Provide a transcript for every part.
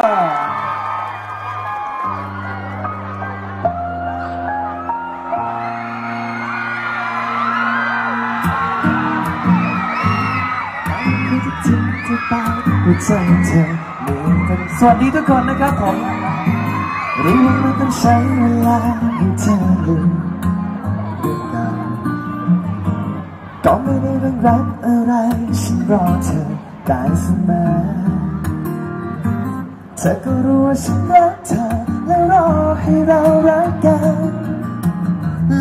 หัวใจเธอเหมือนกันสวัสดีทุกคนนะครับผมรู้ว่ามันต้องใช้เวลาให้เธอลืมเรื่องเก่าก็ไม่ได้รังรับอะไรฉันรอเธอได้เสมอ เธอก็รู้ว่าฉันรักเธอและรอให้เรารักกัน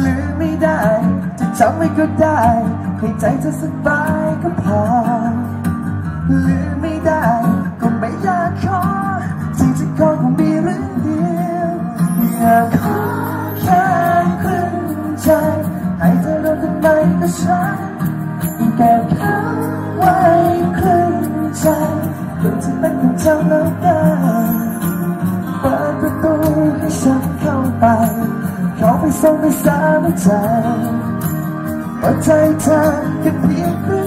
ลืมไม่ได้จะจำไว้ก็ได้ให้ใจเธอสบายก็พอลืมไม่ได้ก็ไม่อยากขอที่จะขอคงมีเรื่องเดียวอยากขอแค่ครึ่งใจให้เธอรู้ทำไมก็ฉันเก็บเขาไว้ครึ่งใจ เพื่อจะเป็นของเธอแล้วกันเปิดประตูให้ฉันเข้าไปเข้าไปส่งไปสามใจเปิดใจเธอแค่เพียง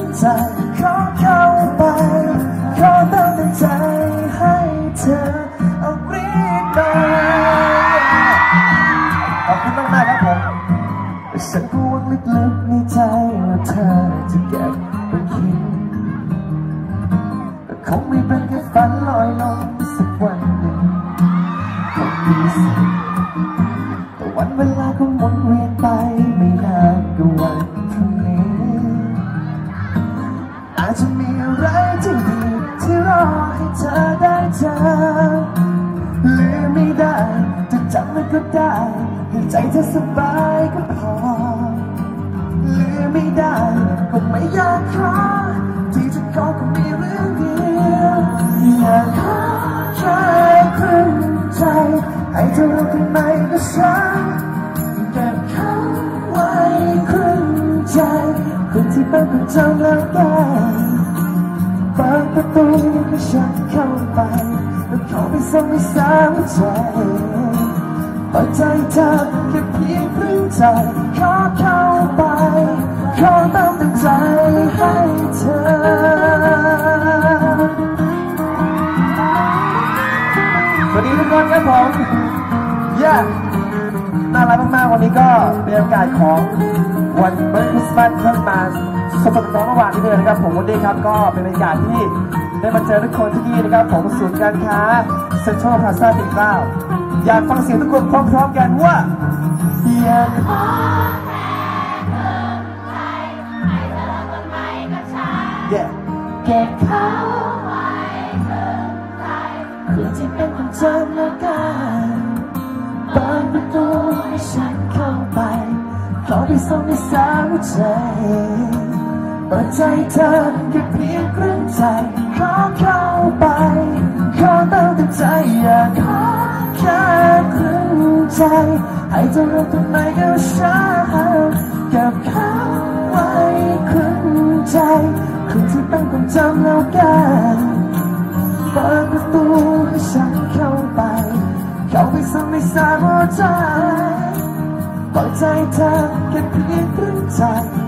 เจอลืมไม่ได้ จะจำมันก็ได้ให้ใจเธอสบายก็พอลืมไม่ได้ก็ไม่อยากขอที่จะขอก็มีเรื่องเดียวอยากขอแค่ครึ่งใจให้เธอรู้ข้างในก็ฉันเก็บเขาไว้ครึ่งใจคนที่เป็นประจำแล้วกันเปิดประตูให้ฉันเข้าไปแล้วขอไปส่งให้สาวใจเปิดใจเธอแค่เพียงครึ่งใจขอเข้าไปขอเติมเต็มใจให้เธอสวัสดีทุกคนครับผมเย้ น่ารักมากๆวันนี้ก็เป็นโอกาสของวันเบิร์คริสต์มาสเพิ่งมาสดๆร้อนเมื่อวานนี้เลยนะครับ ผมวันนี้ครับก็เป็นบรรยากาศที่ได้มาเจอทุกคนที่นี่นะครับผมศูนย์การค้าเซ็นทรัลพลาซ่าปิ่นเกล้าอยากฟังเสียงทุกคนพร้อมๆกันว่าอยากขอเย้เก็บเขาคือที่เป็นความจำแล้วกัน เปิดประตูให้ฉันเข้าไปขอไปส่งในสาวใจเปิดใจเธอแค่เพียงครึ่งใจขอเข้าไปขอเติมใจอยากขอแค่ครึ่งใจให้เธอรู้ทำไมก็ฉันกับเขาไว้ครึ่งใจคือที่เป็นความจำแล้วกันเปิดประตูให้ฉัน เข้าไปส่สายหัวใจเปิดใจเธอแค่เพียงครึ่งใจ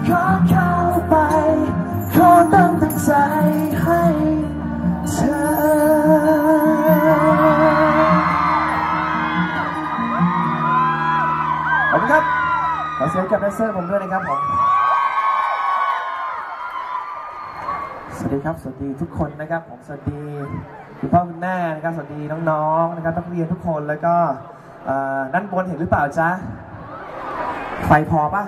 ขอเข้าไป ขอติมเต็มใจให้เธอ ขอบคุณครับ ขอเสียงกับแดนเซอร์ผมด้วยนะครับผม สวัสดีครับ สวัสดีทุกคนนะครับ ผม สวัสดี คุณพ่อคุณแม่นะครับสวัสดีน้องๆนะครับนักเรียนทุกคนแล้วก็ด้านบนเห็นหรือเปล่าจ๊ะไฟพอปะ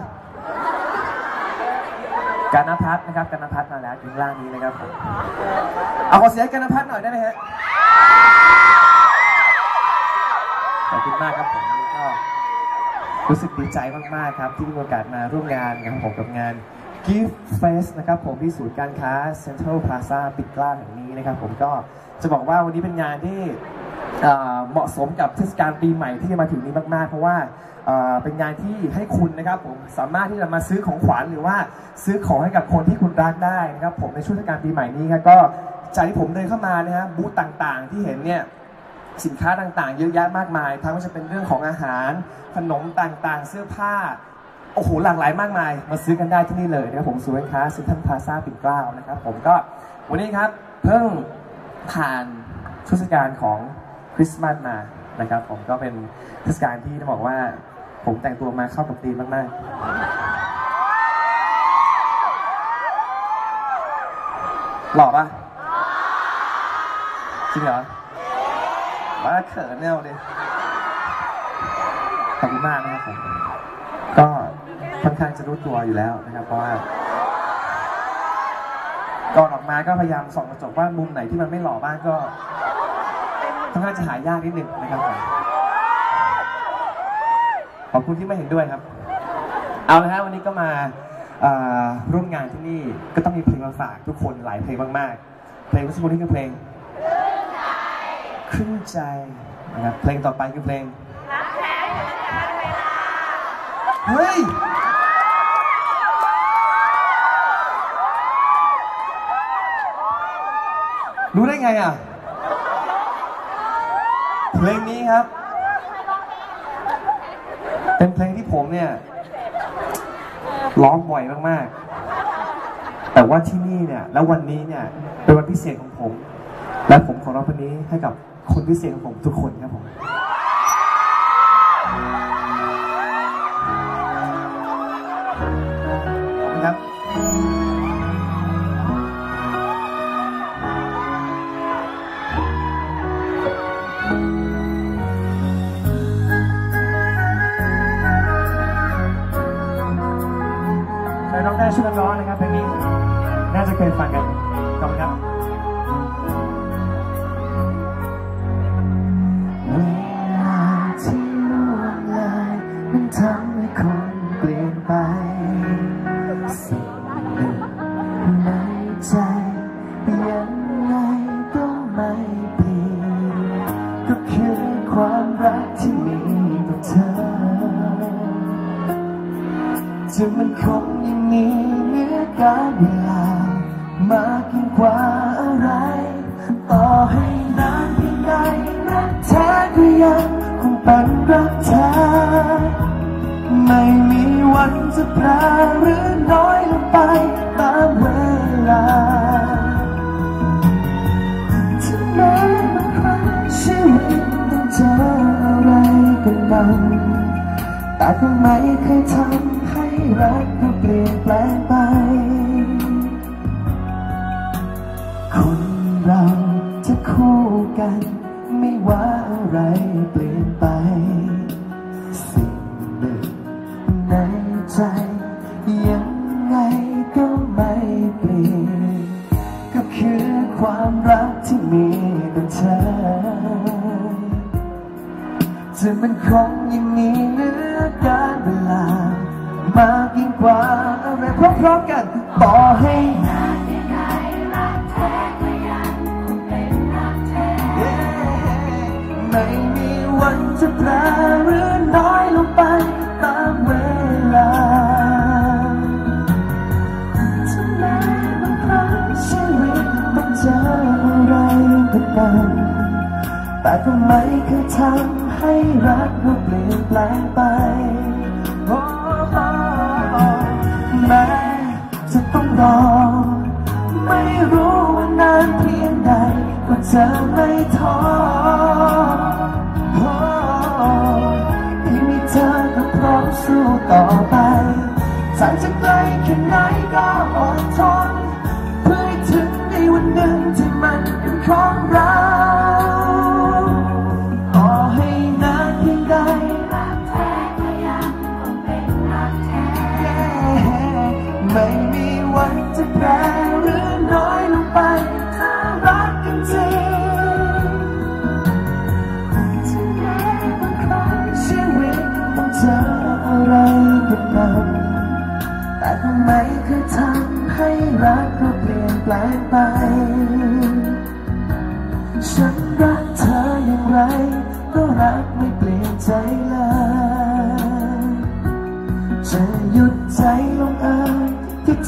กานพัฒน์นะครับกานพัฒน์มาแล้วอยู่างล่างนี้นะครับผมเอาขอเสียงกานพัฒน์หน่อยได้ไหมฮะขอบคุณมากครับผมก็รู้สึกดีใจมากๆครับ ที่มีโอกาสมาร่วมงานนะครับผมกับงาน Gift Fest นะครับผมที่ศูนย์การค้า Central Plaza ปิดกล้าแห่งนี้นะครับผมก็ จะบอกว่าวันนี้เป็นงานที่เหมาะสมกับเทศกาลปีใหม่ที่จะมาถึงนี้มากๆ เพราะว่าเป็นงานที่ให้คุณนะครับผมสามารถที่จะมาซื้อของขวัญหรือว่าซื้อของให้กับคนที่คุณรักได้นะครับผมในช่วงเทศกาลปีใหม่นี้ครับก็จากที่ผมเดินเข้ามานะฮะบูธต่างๆ ที่เห็นเนี่ยสินค้าต่างๆ เยอะแยะมากมาย ทั้งว่าจะเป็นเรื่องของอาหาร ขนมต่างๆ เสื้อผ้าโอ้โหหลากหลายมากมาย มาซื้อกันได้ที่นี่เลยนะครับผมศูนย์ค้าซ็นทรัลพาซาปิ่นเกล้านะครับผมก็วันนี้ครับเพิ่ง ผ่านเทศกาลของคริสต์มาสมานะครับ ผมก็เป็นเทศกาลที่ต้องบอกว่า ผมแต่งตัวมาเข้ากับธีมมากๆ หล่อปะจริงเหรอมาเขินแนวเลยขอบคุณมากนะครับผมก็ค่อนข้างจะรู้ตัวอยู่แล้วนะครับ เพราะว่า ก่อนออกมาก็พยายามส่องกระจกว่ามุมไหนที่มันไม่หล่อบ้างก็ค่อนข้างจะหายากนิดหนึ่งนะครับผมขอบคุณที่ไม่เห็นด้วยครับ เอาละฮะวันนี้ก็มาเอ่อร่วมงานที่นี่ก็ต้องมีเพลงมาฝากทุกคนหลายเพลงมากๆ เพลงเมื่อสักครู่นี้คือเพลงครึ่งใจนะครับเพลงต่อไปคือเพลงเฮ้ย รู้ได้ไงอะ เพลงนี้ครับ เป็นเพลงที่ผมเนี่ยร้องบ่อยมากๆ แต่ว่าที่นี่เนี่ย แล้ววันนี้เนี่ย เป็นวันพิเศษของผม และผมขอร้องเพลงนี้ให้กับคนพิเศษของผมทุกคนครับผมขอบคุณครับ จะมันคงยังมีเหนือการเวลามากยิ่งกว่าอะไร ต่อให้นานเพียงใดรักแท้ก็ยังคงเป็นรักแท้ไม่มีวันจะแปรหรือน้อยลงไปตามเวลาถึงแม้บางครั้งชีวิตต้องเจออะไรกันบ้างแต่ก็ไม่เคยทำ รักเราเปลี่ยนแปลงไป คนเราจะคู่กัน ไม่ว่าอะไรเปลี่ยนไป สิ่งหนึ่งในใจ ยังไงก็ไม่เปลี่ยน ก็คือความรักที่มีต่อเธอจะมันคงยังมีเหนื ต่อให้นานยังไงรักแท้ก็ยังคงเป็นรักแท้ไม่มีวันจะแปรหรือน้อยลงไปตามเวลาถึงแม้บางครั้งชีวิตต้องเจออะไรก็ตามแต่ก็ไม่เคยทำให้รักเราเปลี่ยนแปลงไปานเพียงใดก็จะไม่ท้อที่มีเธอก็พร้อมสู้ต่อไปสั่งจะไกลแค่ไหนก็อดทนเพื่อให้ถึงในวันหนึ่งที่มันเป็นของเรา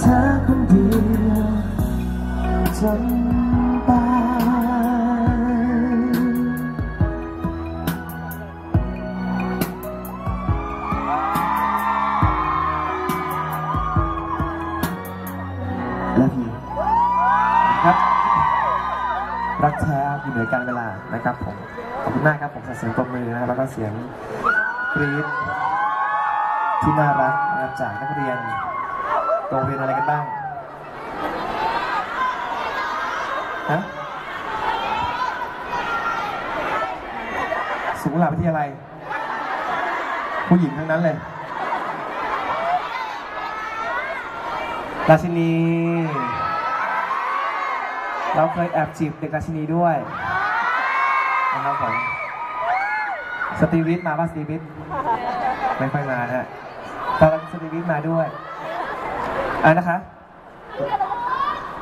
เธอคนเดียวจนตาย Love you ครับ รักแท้อยู่เหนือการเวลานะครับผม ขอบคุณมากครับผมเสียงปรบมือนะครับแล้วก็เสียงกรี๊ดที่น่ารักนะครับจากนักเรียน โรงเรียนอะไรกันบ้าง ฮะสุขลาวิทยาลัย ผู้หญิงทั้งนั้นเลย ราชินี เราเคยแอบจีบเด็กราชินีด้วยนะครับผมสตีวิทมาป่ะสตีวิทไม่ค่อยมานะฮะตอนสตีวิทมาด้วย อะไรนะคะ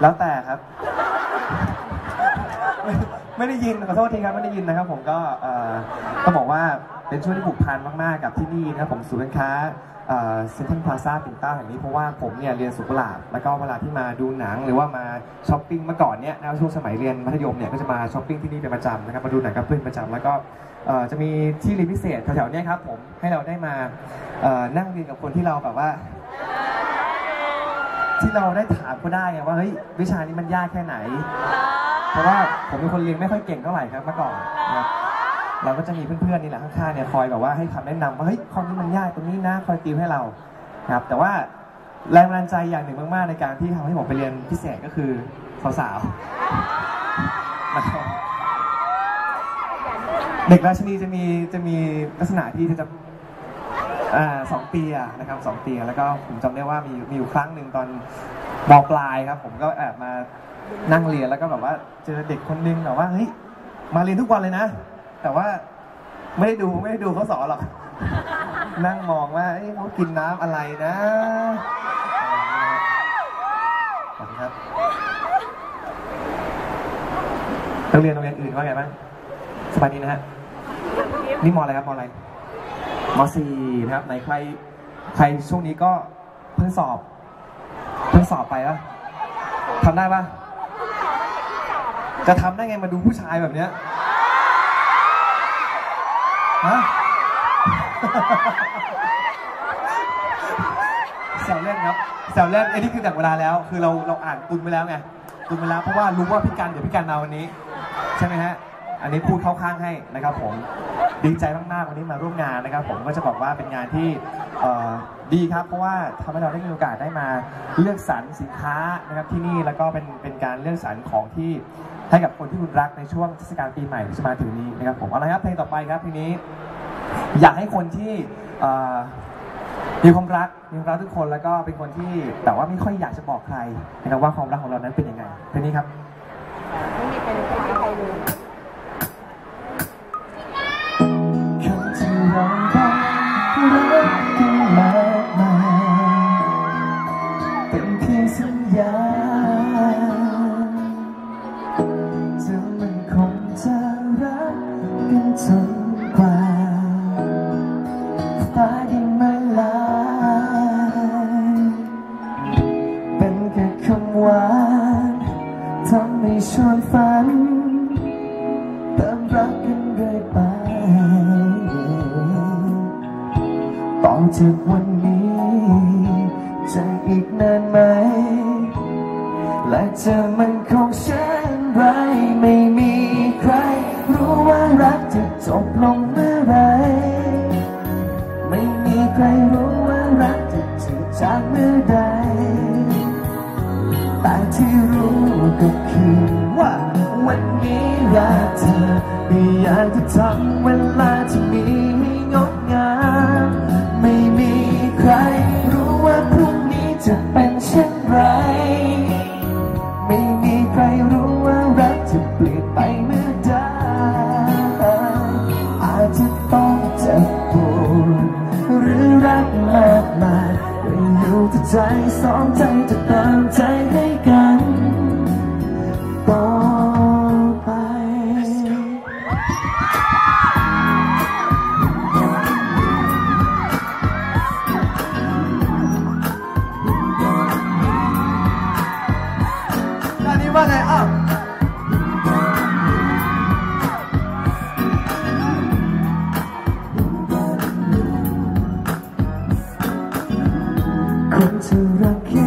แล้วแต่ครับไม่ไม่ได้ยินขอโทษทีครับไม่ได้ยินนะครับ ผมก็เอ่อต้องบอกว่าเป็นช่วงที่ผูกพันมากๆกับที่นี่นะครับผมศูนย์การค้าเซ็นทรัลพลาซ่าปิ่นเกล้าแห่งนี้เพราะว่าผมเนี่ยเรียนสุขลาบแล้วก็เวลาที่มาดูหนังหรือว่ามาช้อปปิ้งเมื่อก่อนเนี่ยนะช่วงสมัยเรียนมัธยมเนี่ยก็จะมาช้อปปิ้งที่นี่เป็นประจำนะครับมาดูหนังกับเพื่อนประจำแล้วก็จะมีที่เรียนพิเศษแถวๆนี้ครับผมให้เราได้มานั่งเรียนกับคนที่เราแบบว่า ที่เราได้ถามเขาได้ไงว่าเฮ้ยวิชานี้มันยากแค่ไหน เพราะว่าผมเป็นคนเรียนไม่ค่อยเก่งเท่าไหร่ครับเมื่อก่อนนะครับเราก็จะมีเพื่อนๆนี่แหละข้างๆเนี่ยคอยแบบว่าให้คำแนะนำว่าเฮ้ยข้อนี้มันยากตรงนี้นะคอยติวให้เรานะครับแต่ว่าแรงบันดาลใจอย่างหนึ่งมากๆในการที่ทำให้ผมไปเรียนพิเศษก็คือสาวๆนะครับเด็กราชินีจะมีจะมีลักษณะที่จะ อ่าสองปีอะนะครับสองปีอะแล้วก็ผมจำได้ว่ามีมีอยู่ครั้งหนึ่งตอนมปลายครับ ผมก็แอบมานั่งเรียนแล้วก็แบบว่าเจอเด็กคนนึงแบบว่าเฮ้ยมาเรียนทุกวันเลยนะ แต่ว่าไม่ได้ดูไม่ได้ดูเขาสอนหรอก นั่งมองว่าเอ้ยเขากินน้ำอะไรนะอะไรอย่างเงี้ยขอบคุณครับนักเรียนโรงเรียนอื่นว่าไงบ้างสบายดีนะฮะนี่มออะไรครับมออะไร มสี่นะครับไหนใครใครช่วงนี้ก็เพิ่งสอบ เพิ่งสอบไปปะทำได้ปะจะทำได้ไงมาดูผู้ชายแบบเนี้ยฮะแซวเล่นครับแซวเล่นไอ้นี่คือแต่งเวลาแล้ว คือเราเราอ่านตุนไปแล้วไงตุนไปแล้วเพราะว่ารู้ว่าพี่กันเดี๋ยวพี่กันมาวันนี้ ใช่ไหมฮะ อันนี้พูดเข้าข้างให้นะครับผมดีใจมากๆวันนี้มาร่วมงานนะครับ ผมก็จะบอกว่าเป็นงานที่ดีครับ เพราะว่าทำให้เราได้มีโอกาสได้มาเลือกสรรสินค้านะครับที่นี่แล้วก็เป็นเป็นการเลือกสรรของที่ให้กับคนที่คุณรักในช่วงเทศกาลปีใหม่ที่มาถึงนี้นะครับผมเอาละครับเพลงต่อไปครับเพลงนี้ อยากให้คนที่มีความรักมีความรักทุกคนแล้วก็เป็นคนที่แต่ว่าไม่ค่อยอยากจะบอกใครนะครับว่าความรักของเรานั้นเป็นยังไงเพลงนี้ครับไม่มีเป็นใครใคร รักเธอไม่อยากจะทำเวลา คนจ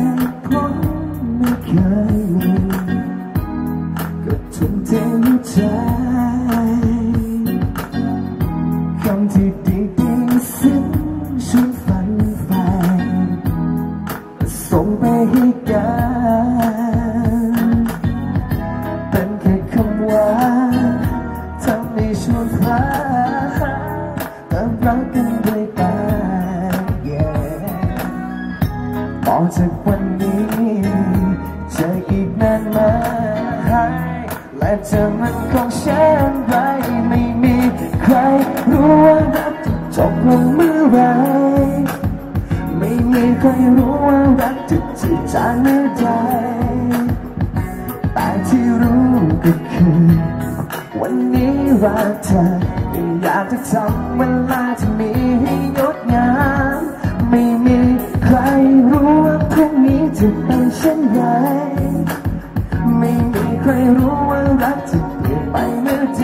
จะจางเมื่อใดแต่ที่รู้ก็คือ วันนี้รักเธออยากจะทำเวลาที่มีให้งดงาม ไม่มีใครรู้ว่าพรุ่งนี้จะเป็นเช่นไรไม่มีใครรู้ว่ารักจะเปลี่ยนไปเมื่อใด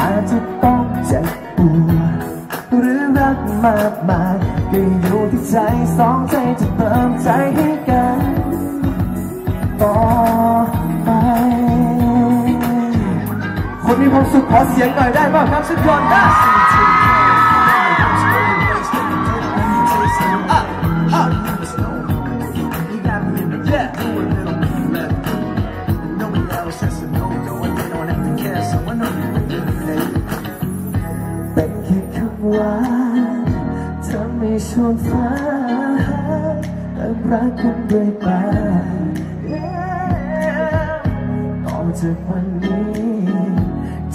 อาจจะต้องเจ็บปวดหรือรักมากมาย ใจสองใจจะเติมใจให้กันต่อไปคนมีความสุขขอเสียงหน่อยได้ป่ะครับสุดยอดนะ ไม่ชวนฟ้าแต่รักกันด้วยตาต่อจากวันนี้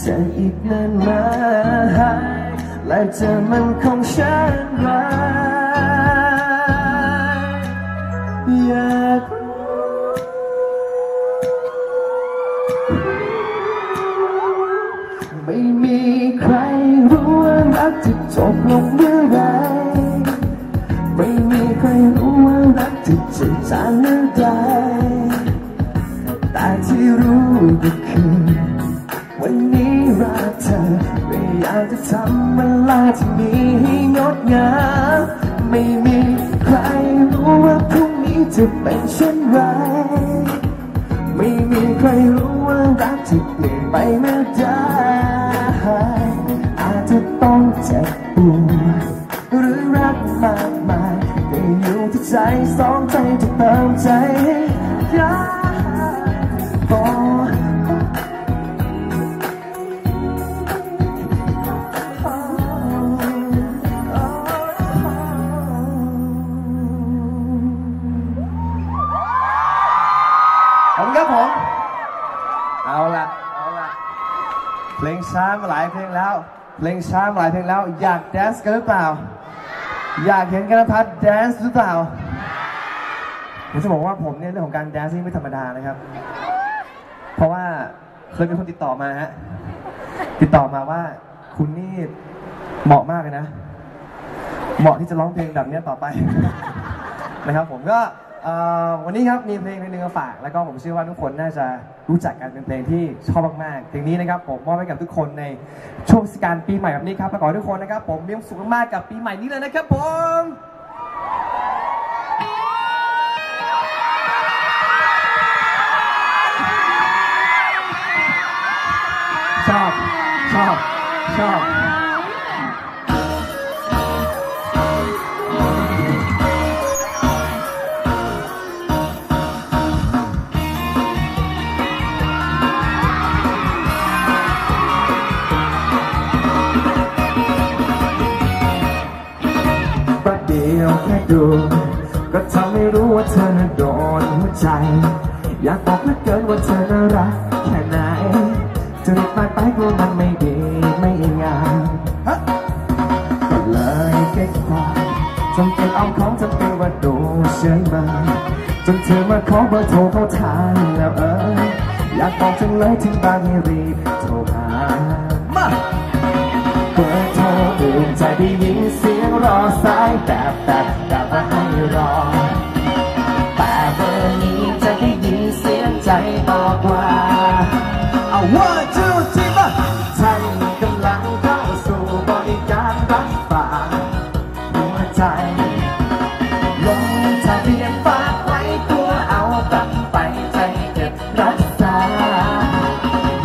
จะอีกนานไหมและจะมันคงเช่นไรอยากไม่มีใครรู้ว่ารักจะจบลงเมื่อไหร กจะจืดจางเมื่อใดแต่ที่รู้ก็คือ วันนี้รักเธอไม่อยากจะทำเวลาที่มีให้งดงามไม่มีใครรู้ว่าพรุ่งนี้จะเป็นเช่นไร ไม่มีใครรู้ว่ารักจะเปลี่ยนไปเมื่อใดอาจจะต้องเจ็บปวด ใจสองใจจะเติมใจให้กันต่อขอบคุณครับผม เอาละเอาละเพลงช้ามาหลายเพลงแล้ว เพลงช้ามาหลายเพลงแล้ว อยากแดนซ์กันหรือเปล่า อยากเห็นกันพัฒน์แดนซ์หรือเปล่า ผมจะบอกว่าผมเนี่ยเรื่องของการแดนซ์นี่ไม่ธรรมดานะครับ เพราะว่าเคยมีคนติดต่อมาฮะ ติดต่อมาว่าคุณนี่เหมาะมากเลยนะ เหมาะที่จะร้องเพลงแบบเนี้ยต่อไป นะครับ ผมก็วันนี้ครับมีเพลงเพลงหนึงมาฝาก แล้วก็ผมเชื่อว่าทุกคนน่าจะรู้จักกันเป็นเพลงที่ชอบมากๆเพลงนี้นะครับผมมอบให้กับทุกคนในช่วงเทศกาลปีใหม่แบบนี้ครับและขอให้ทุกคนนะครับ ผมมีความสุขมากๆกับปีใหม่นี้เลยนะครับผม อบชอบชอบประเดี๋ยวแค่ดู ก็ทำให้รู้ว่าเธอน่ะโดนหัวใจ อยากบอกเหลือเกินว่าเธอน่ารักแค่ไหน จะรีบไปไปกลัวมันไม่ดีไม่งามก็เลยเก็บความจนเป็นอ้อมของจนเป็นว่าดูเฉยมาจนเธอมาขอเบอร์โทรเข้าทางแล้วเอออยากบอกจังเลยถึงบางให้รีบโทรหามาเปิดโทรอื่นจะได้ยินเสียงรอสายแบบแบบแบบว่าให้รอแต่เบอร์นี้จะได้ยินเสียงใจ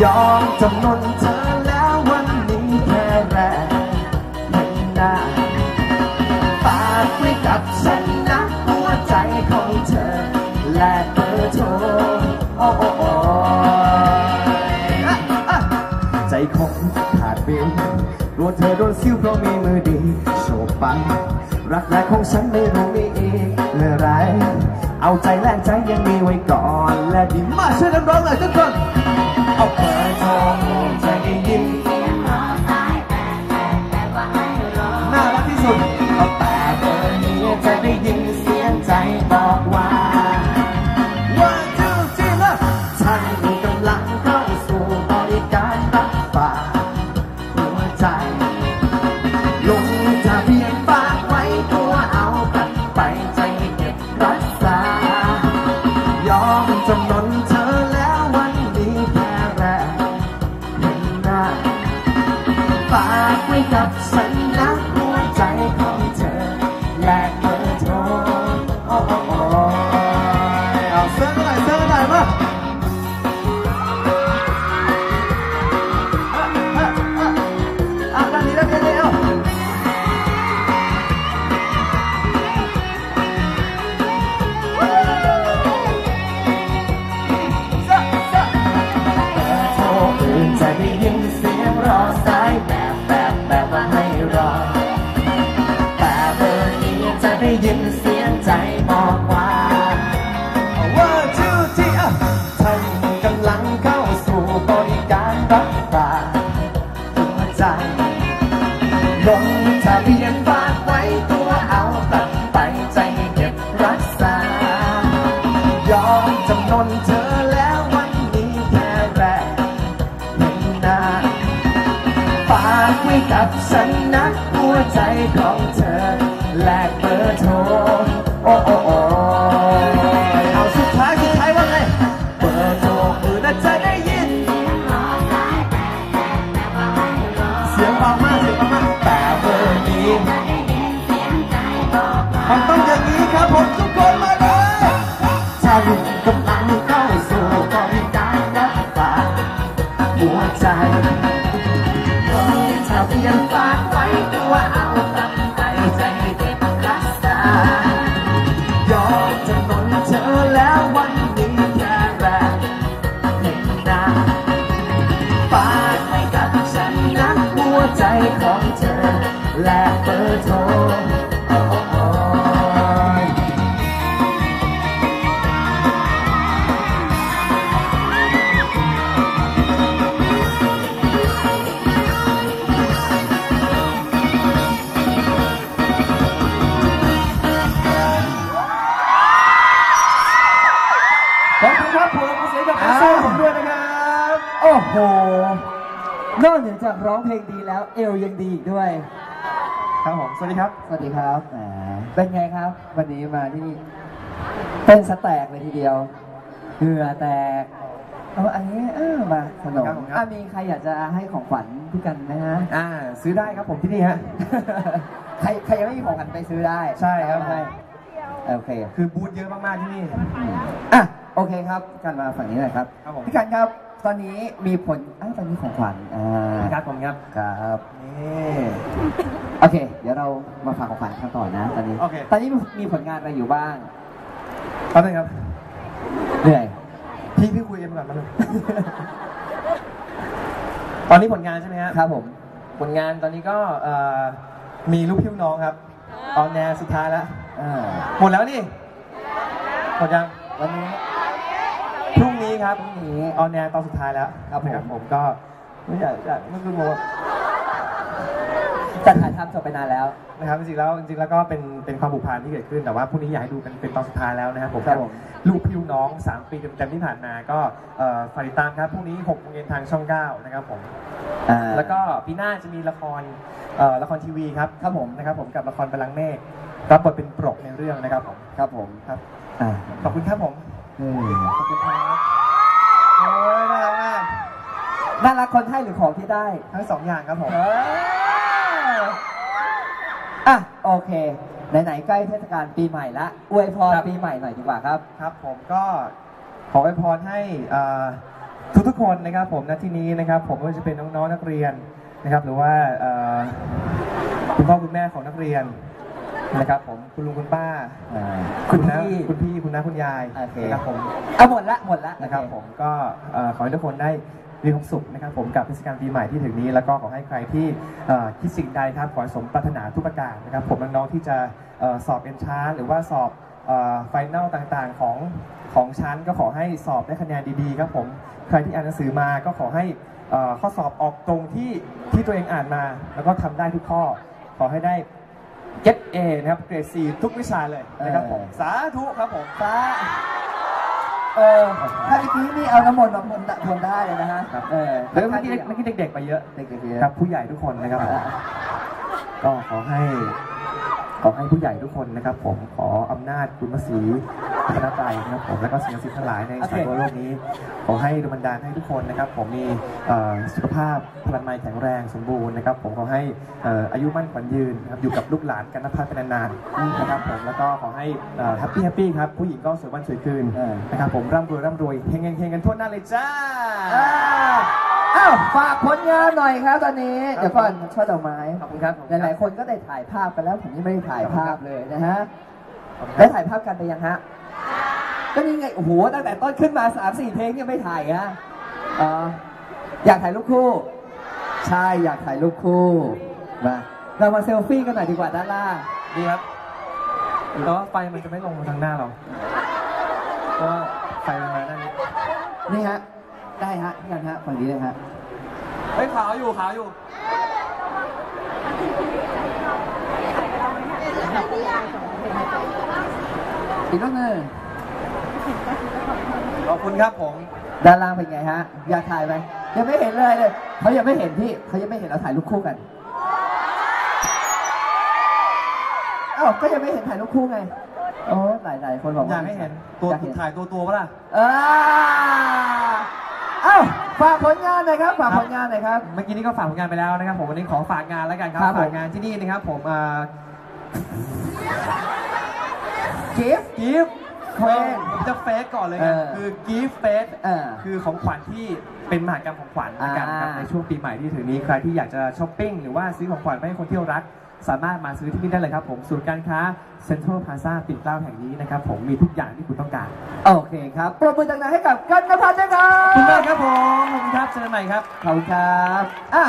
ยอมจำนนเธอแล้ววันนี้แค่แรงไม่นานฝากไว้กับฉันนะหัวใจของเธอ และเบอร์โทรโอ้โอ้ใจของขาดเบลรัวเธอโดนซิ้วเพราะมีมือดีโชว์ปังรักแรกของฉันไม่รู้มีอีกเมื่อไร เอาใจแลกใจยังมีไว้ก่อน และดีมากช่วยกันร้องหน่อยทุกคน เอาเปิดองจยิ้มเสียงร้องสายแปดแปดแต่ว่าให้รอน่ารักที่สุดเอาแต่เบอร์นี้จะได้ยินเสียงใจบอ งทะเบียนฝากไว้ตัวเอาตัดไปใจเก็บรักษา ยอมจำนนเธอแล้ววันนี้แค่แรกเห็นหน้าฝากไว้กับฉันนะหัวใจขอ สวัสดีครับ สวัสดีครับแหมเป็นไงครับ วันนี้มาที่นี่เต้นสแตกเลยทีเดียวเหงื่อแตกเอาอันนี้เออมาขนมครับผมครับ อะมีใครอยากจะให้ของขวัญพี่กันไหมฮะ อ่า ซื้อได้ครับผมที่นี่ฮะ ใครใครยังไม่มีของขวัญไปซื้อได้ใช่ครับ ใช่โอเค คือบูธเยอะมากๆที่นี่ อะโอเคครับพี่กันมาฝั่งนี้หน่อยครับครับผม พี่กันครับ ตอนนี้มีผลอะตอนนี้ของขวัญอ่าครับผมครับ ครับนี่ โอเค เดี๋ยวเรามาฟังของขวัญกันต่อนะ ตอนนี้ โอเค ตอนนี้มีผลงานอะไรอยู่บ้างแป๊บนึงครับ เหนื่อย พี่พี่คุยกันก่อนมาเลยตอนนี้ผลงานใช่ไหมฮะครับผม ผลงานตอนนี้ก็เอ่อมีลูกพี่ลูกน้องครับ ออนแนร์สุดท้ายแล้ว อ่า หมดแล้วนี่ หมดยัง วันนี้ พรุ่งนี้ครับพรุ่งนี้ออนแนร์ตอนสุดท้ายแล้วครับผม นะผมก็ไม่อยากอยากไม่คือโม จัดถ่ายทำจบไปนานแล้ว นะครับจริงๆแล้วจริงๆแล้วก็เป็นเป็นความผูกพันที่เกิดขึ้นแต่ว่าพรุ่งนี้อยากให้ดูกันเป็นตอนสุดท้ายแล้วนะครับผมครับผม ลูกพี่ลูกน้อง 3 ปีเต็มๆที่ผ่านมาก็เอ่อฝากติดตามครับพรุ่งนี้6โมงเย็นทางช่อง 9 นะครับผม อ่า แล้วก็ปีหน้าจะมีละครเอ่อละครทีวีครับครับผมนะครับผมกับละครพลังเมฆรับบทเป็นปรกในเรื่องนะครับผมครับผมครับอ่าขอบคุณครับผมอืมขอบคุณครับโอ้ยน่ารักมากน่ารักคนให้หรือของที่ได้ ทั้งสองอย่างครับผม เอ ออะโอเค ไหนๆใกล้เทศกาลปีใหม่ละอวยพรปีใหม่หน่อยดีกว่าครับ ครับผมก็ขออวยพรให้ทุกทุกๆคนนะครับผมณที่นี้นะครับ ผมไม่ว่าจะเป็นน้องๆนักเรียนนะครับ หรือว่าเอ่อคุณพ่อคุณแม่ของนักเรียนนะครับผมคุณลุงคุณป้าอ่าคุณนะพี่คุณพี่คุณน้าคุณยายโอเค นะครับผม เอาหมดละหมดละนะครับโอเผมก็เอ่อขอให้ทุกคนได้ มีความสุขนะครับผมกับเทศกาลปีใหม่ที่ถึงนี้ แล้วก็ขอให้ใครที่เอ่อคิดสิ่งใดครับขอให้สมปรารถนาทุกประการนะครับผมน้องๆที่จะเอ่อสอบเอนทรานหรือว่าสอบไฟแนลต่างๆของของชั้นก็ขอให้สอบได้คะแนนดีๆครับผมใครที่อ่านหนังสือมาก็ขอให้เอ่อข้อสอบออกตรงที่ที่ตัวเองอ่านมา แล้วก็ทำได้ทุกข้อ ขอให้ได้ get A นะครับเกรด C ทุกวิชาเลยนะครับผมเออสาธุครับผมฟ้า เออถ้าเมื่อกี้นี่เอาน้ำมนต์มาพรมพรมได้เลยนะฮะครับ เออแล้วเมื่อกี้เมื่อกี้เด็กๆไปเยอะ เด็กๆเยอะครับผู้ใหญ่ทุกคนนะครับผมก็ขอให้ ขอให้ผู้ใหญ่ทุกคนนะครับ ผมขออำนาจคุณพระศรีพระนตรัยนะครับผมแล้วก็สิ่งศักดิ์สิทธิ์ทั้งหลายในสากลโลกนี้ ขอให้ดลบันดาลให้ทุกคนนะครับ ผมมีเอ่อสุขภาพพลังไมแข็งแรงสมบูรณ์นะครับ ผมขอให้เอ่ออายุมั่นขวัญยืนนะครับอยู่กับลูกหลานกันนภัทรเป็นนานๆนะครับผมแล้วก็ขอให้แฮปปี้แฮปปี้ครับผู้หญิงก็สวยวันสวยคืนเออนะครับผมร่ำรวยร่ำรวยเฮงๆเฮงกันทั่วหน้าเลยจ้า อ่าอ้าวฝากผลงานหน่อยครับตอนนี้ เดี๋ยวก่อนช่อดอกไม้ขอบคุณครับหลายๆคนก็ได้ถ่ายภาพกันแล้วผมยังไม่ได้ถ่ายภาพเลยนะฮะขอบคุณคได้รับถ่ายภาพกันไปยังฮะก็นี่ไงโอ้โหตั้งแต่ต้นขึ้นมาสามสี่เพลงยังไม่ถ่ายฮะอ๋ออยากถ่ายรูปคู่ ใช่อยากถ่ายรูปคู่มาเรามาเซลฟี่กันหน่อยดีกว่าด้านล่างดีครับแต่ว่าไฟมันจะไม่ลงมาทางหน้าเราเพราะว่าไฟมันมาด้านนี้นี่ฮะ ได้ฮะพี่กันฮะฝั่งนี้เลยฮะเฮ้ยขาวอยู่ขาวอยู่อีกรอบหนึ่งขอบคุณครับผม ด้านล่างเป็นไงฮะ อยากถ่ายไหมยังไม่เห็นเลยเลยเขายังไม่เห็นพี่เขายังไม่เห็นเราถ่ายรูปคู่กันเอ้าก็ยังไม่เห็นถ่ายรูปคู่ไงโอ้หลายหลายๆคนบอกว่อยากให้เห็นตัวอยากเห็นถ่ายตัวตัวปะล่ะอ่าเอ้าฝากผลงานหน่อยครับ ฝากผลงานหน่อยครับ เมื่อกี้นี้ก็ฝากผลงานไปแล้วนะครับ ผมวันนี้ขอฝากงานแล้วกันครับครับผม ฝากงานที่นี่นะครับ ผมอ่ากิฟต์ กิฟต์เพลงผมจะเฟสก่อนเลยเอกันอคือกิฟต์เฟสเออคือของขวัญที่เป็นมหากรรมของขวัญละกันครับอ่าในช่วงปีใหม่ที่ถึงนี้ใครที่อยากจะช้อปปิ้งหรือว่าซื้อของขวัญไปให้คนที่เรารัก สามารถมาซื้อที่นี่ได้เลยครับผมศูนย์การค้าเซ็นทรัลพาซาปิ่นเกล้าแห่งนี้นะครับผมมีทุกอย่างที่คุณต้องการโอเคครับปรบมือดังๆให้กับกันนภัทรด้วยครัขอบคุณมากบครับผมขอบคุณครับเจอกันใหม่ครับ ขอบคุณครับอะ